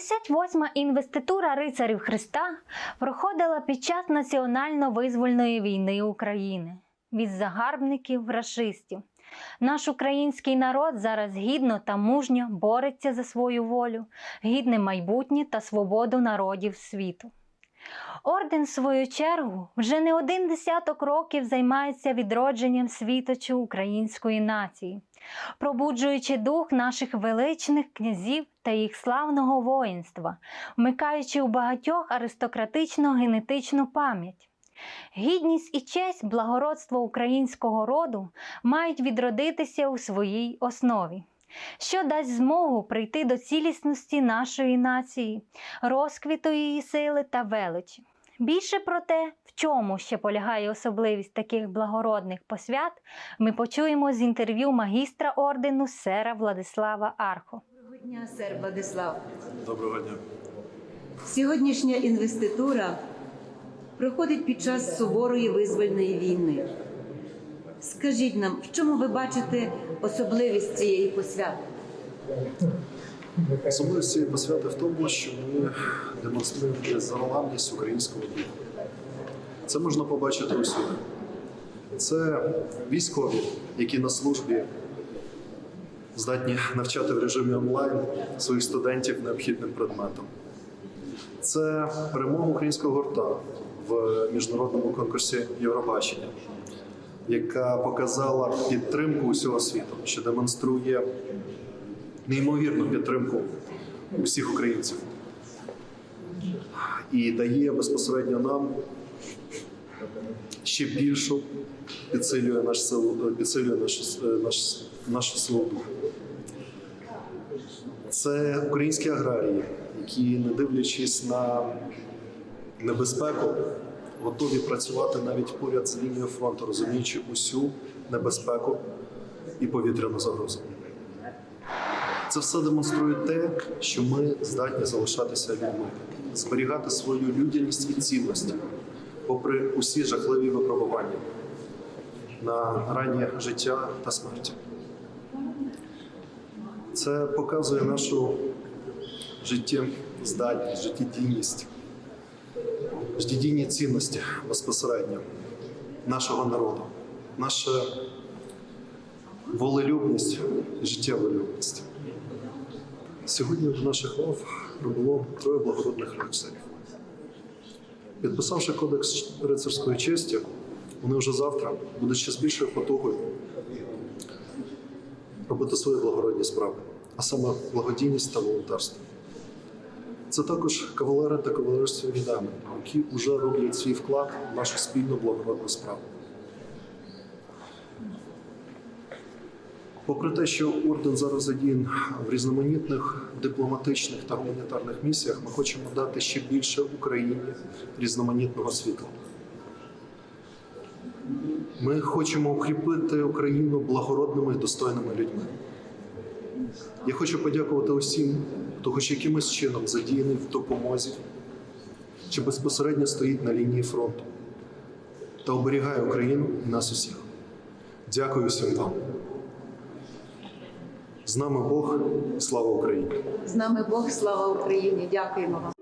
58-ма інвеститура рицарів Христа проходила під час національно-визвольної війни України від загарбників рашистів. Наш український народ зараз гідно та мужньо бореться за свою волю, гідне майбутнє та свободу народів світу. Орден, в свою чергу, вже не один десяток років займається відродженням світочу української нації, пробуджуючи дух наших величних князів та їх славного воїнства, вмикаючи у багатьох аристократично генетичну пам'ять. Гідність і честь благородство українського роду мають відродитися у своїй основі, що дасть змогу прийти до цілісності нашої нації, розквіту її сили та величі. Більше про те, в чому ще полягає особливість таких благородних посвят, ми почуємо з інтерв'ю магістра ордену сера Владислава Архо. Доброго дня, сер Владислав. Доброго дня. Сьогоднішня інвеститура проходить під час суворої визвольної війни. Скажіть нам, в чому ви бачите особливість цієї посвяти? Особливість цієї посвяти в тому, що ми демонструємо незламність українського духу. Це можна побачити усюди. Це військові, які на службі здатні навчати в режимі онлайн своїх студентів необхідним предметам. Це перемога українського гурта в міжнародному конкурсі Євробачення, яка показала підтримку усього світу, що демонструє неймовірну підтримку усіх українців і дає безпосередньо нам ще більшу підсилює наш силу, підсилює наш, нашу силу. Це українські аграрії, які, не дивлячись на небезпеку, готові працювати навіть поряд з лінією фронту, розуміючи усю небезпеку і повітряну загрозу. Це все демонструє те, що ми здатні залишатися людьми, зберігати свою людяність і цінності, попри усі жахливі випробування на грані життя та смерті. Це показує нашу життєздатність, життєдійність, життєдійні цінності безпосередньо нашого народу, наша волелюбність, життєволюбність. Сьогодні до наших лав прибуло троє благородних рицарів. Підписавши кодекс рицарської честі, вони вже завтра будуть ще з більшою потугою робити свої благородні справи, а саме благодійність та волонтерство. Це також кавалери та кавалерські рядами, які вже роблять свій вклад в нашу спільну благородну справу. Попри те, що орден зараз задіян в різноманітних дипломатичних та гуманітарних місіях, ми хочемо дати ще більше Україні різноманітного світла. Ми хочемо укріпити Україну благородними і достойними людьми. Я хочу подякувати усім, хто хоч якимось чином задіяний в допомозі чи безпосередньо стоїть на лінії фронту та оберігає Україну і нас усіх. Дякую всім вам. З нами Бог, слава Україні! З нами Бог, слава Україні! Дякуємо вам.